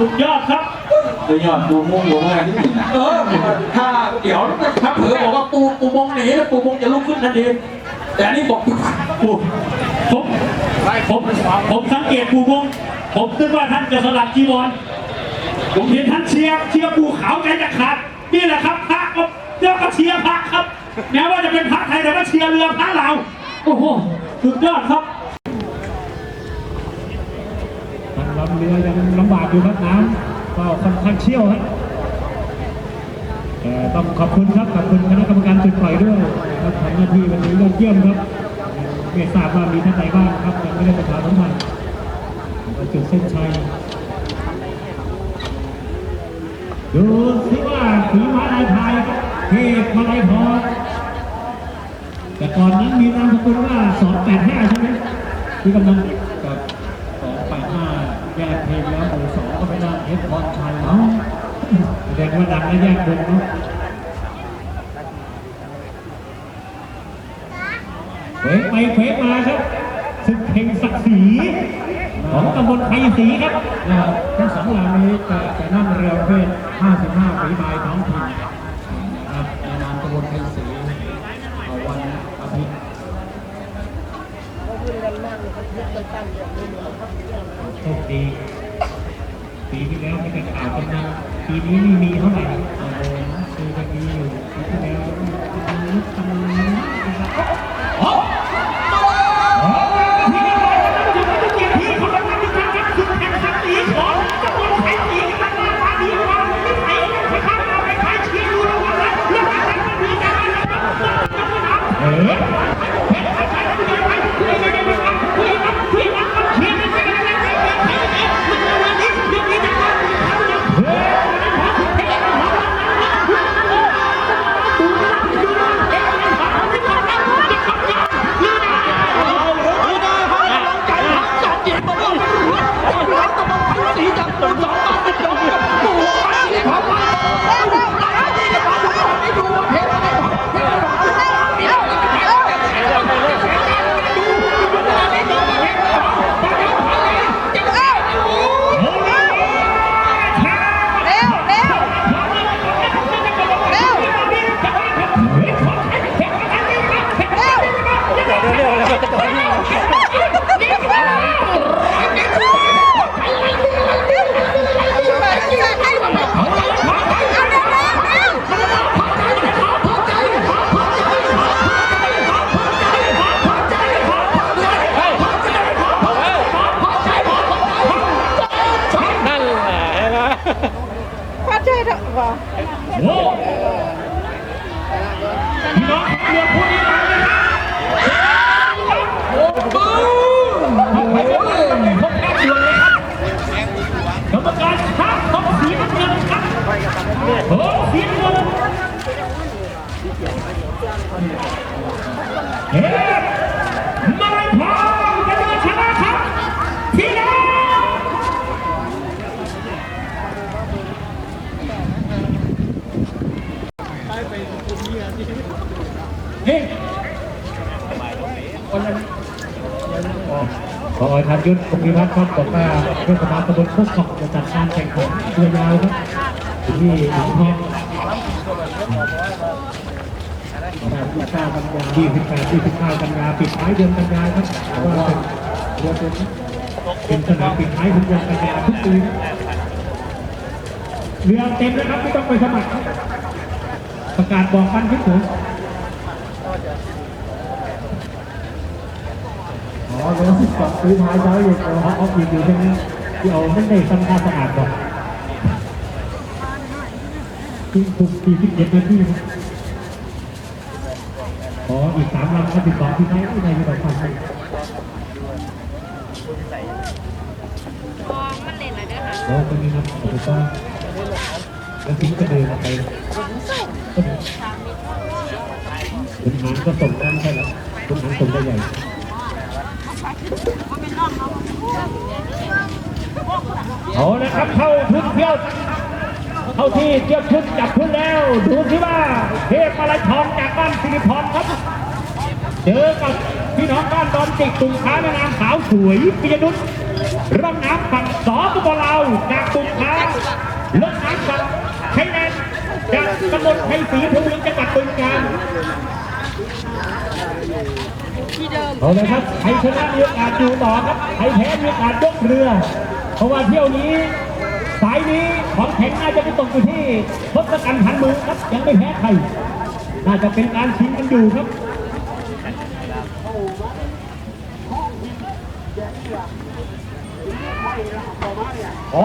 สุดยอดครับ ตัวยอดดูมุ่งหัวงานที่นี่นะเออถ้าเดี๋ยวถ้าเผลอบอกว่าปูปูมงหนีแล้วปูมงจะลุกขึ้นทันทีแต่อันนี้บอกปูผมผมผมสังเกตปูพงผมคิดว่าท่านจะสลัดจีวรผมเห็นท่านเชียร์เชียร์ปูขาวใจจะขาดนี่แหละครับพระก็เรื่องก็เชียร์พระครับ แม้ว่าจะเป็นพระไทยแต่ก็เชียร์เรือพระลาวโอ้โหสุดยอดครับ ทาง ลำเรือยังลำบากอยู่ครับน้ำก็ค่อนข้างเชี่ยวครับแต่ต้องขอบคุณครับขอบคุณคณะกรรมการจุดปล่อยด้วยครับทำหน้าที่วันนี้ยอดเยี่ยมครับไม่ทราบว่ามีท่านไหนบ้างครับยังไม่ได้ประชาสัมพันธ์จุดเส้นชัยดูสิว่าฝีม้ลายพายครับเทพมาลัยพรแต่ก่อนนั้นมีนามสกุลว่า285ใช่ไหมที่กำลังกับ สองแปดห้าแย กเพลงแล้วหมู่สองก็ไปนั่งเฮดพรชัยเนาะแสดงว่าดังและแยกวงเนาะเฟกไปเฟกมาครับศึกเพ่งศักดิ์ศรีของตำบลไทยศรีครับทั้งสองลำนี้จะจะนั่งเรือเภท55ฝีพายท้องถิ่นนะครับในนามตำบลไทยศรีเอาวันอาทิตย์ โชคดีปีที่แล้วมีแต่ข่าวกำนนะปีนี้มีเท่าไหร่โอ้โหคือจะมีอยู่ปีที่แล้วมีกำลังนะครับโอ้โหพี่ก็บอกว่าต้องอยู่ในเกียรติพี่ของเราเป็นการแข่งขันแข่งขันสีของตำบลไทยสีกันมาตาดีกว่าไม่ใช่ไม่ข้ามเราไปใครเชียร์ดูแล้วว่าเรื่องการแข่งขันมีการแข่งขันเอ๊ะ พัดใจเถอะว่ะ โอ้ พี่น้องเรือพูดนี้มาเลยนะโอ้โหพบกันด่วนเลยครับกรรมการครับของสีน้ำเงินครับโอ้สีน้ำเงินเฮ้มาเลยพอจะเดินชนะครับพี่น้อง เฮ้ยคนนั้นขอทันยุทธภูมิพัฒน์ครับบอกว่าเทศบาลตำบลโคกขอบจะจัดการแข่งขันเรือยาวครับที่หนองทองที่เก้ากันยาที่สิบแปดที่สิบเก้ากันยาปิดท้ายเดือนกันยาครับว่าเป็นเรือเป็นเป็นสนามปิดท้ายของเดือนกันยาทุกปีเรือเต็มนะครับไม่ต้องไปสมัครประกาศบอกกันที่ผ มอ๋อแล้วสิบสองซื้อท้ายเช้าอยู่เอาฮอปออฟอีกอยู่ใช่ไหมที่เอาไม่ได้ทำความสะอาดก่อนที่ถูกสี่สิบเจ็ดนาทีอ๋ออีกสามลำก็สิบสอที่ท้ายที่ไหนไม่ต้องทำให้มองมันเล่นอะไรเด้อค่ะแล้คนนี้ครับขอบคุณต้อนแล้วทิ้งก็เดินออกไปคุณหางก็ส่งได้ไม่ใช่หรอคุณหางส่งได้ใหญ่ เอาละครับเข้าชุดเที่ยวเข้าที่เที่ยวชุดจับชุดแล้ว ดูสิว่าเทพมาลัยทองจากบ้านสิริพรครับเจอกับพี่น้องบ้านดอนติกตุ่มค้าแม่น้ำสาวสวยปิยนุชร่องน้ำฝั่งสอตุบลาวจากตุ่มค้าลดน้ำฝั่งไทยแลนด์จากตำบลไทยศรีพงศ์จังหวัดบึงกาฬ เอาเลยครับใครชนะมีโอกาสอยู่ต่อครับใครแพ้มีโอกาสยกเรือ เพราะว่าเที่ยวนี้สายนี้ของแข็งน่าจะไปตกอยู่ที่ทศกัณฐ์หันมือครับยังไม่แพ้ใครน่าจะเป็นการชิงกันอยู่ครับโอ้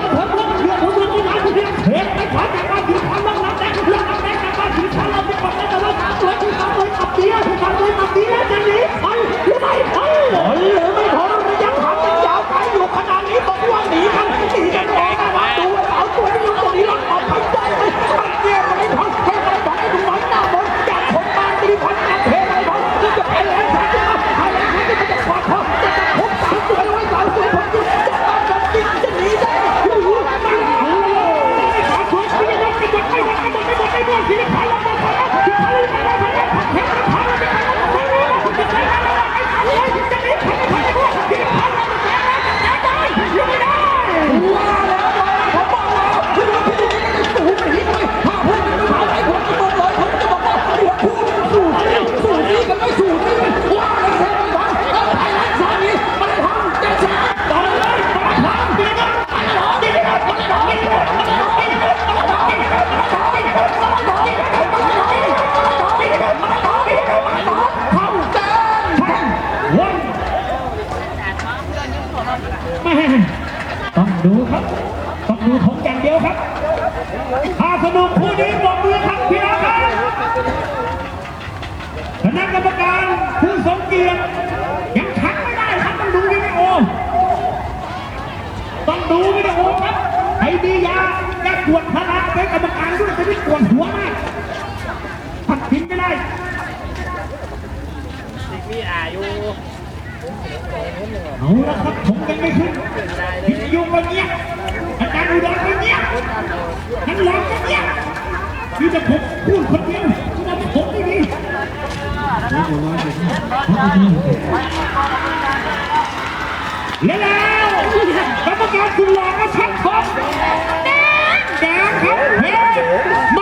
ต้องดูผมอย่างเดียวครับถ้าสนุกคู่นี้บอกมือครับพี่น้องครับคณะกรรมการผู้ทรงเกียรติยังชักไม่ได้ครับต้องดูวิดีโอต้องดูวิดีโอครับไอ้ดียาแก้ปวดพลังเป็นกรรมการด้วยจะได้ปวดหัวมากตัดสินไม่ได้เอาละครับผมยังไม่ขึ้นพิทยุก็เงียบ การอุดรคนเนี้ยทั้งหลังคนเนี้ยคือจะผมพูดคนเดียวคือจะผมไม่ดีแล้วแล้วกรรมการคุณหลอกชักทองแดงแดงครับเฮ้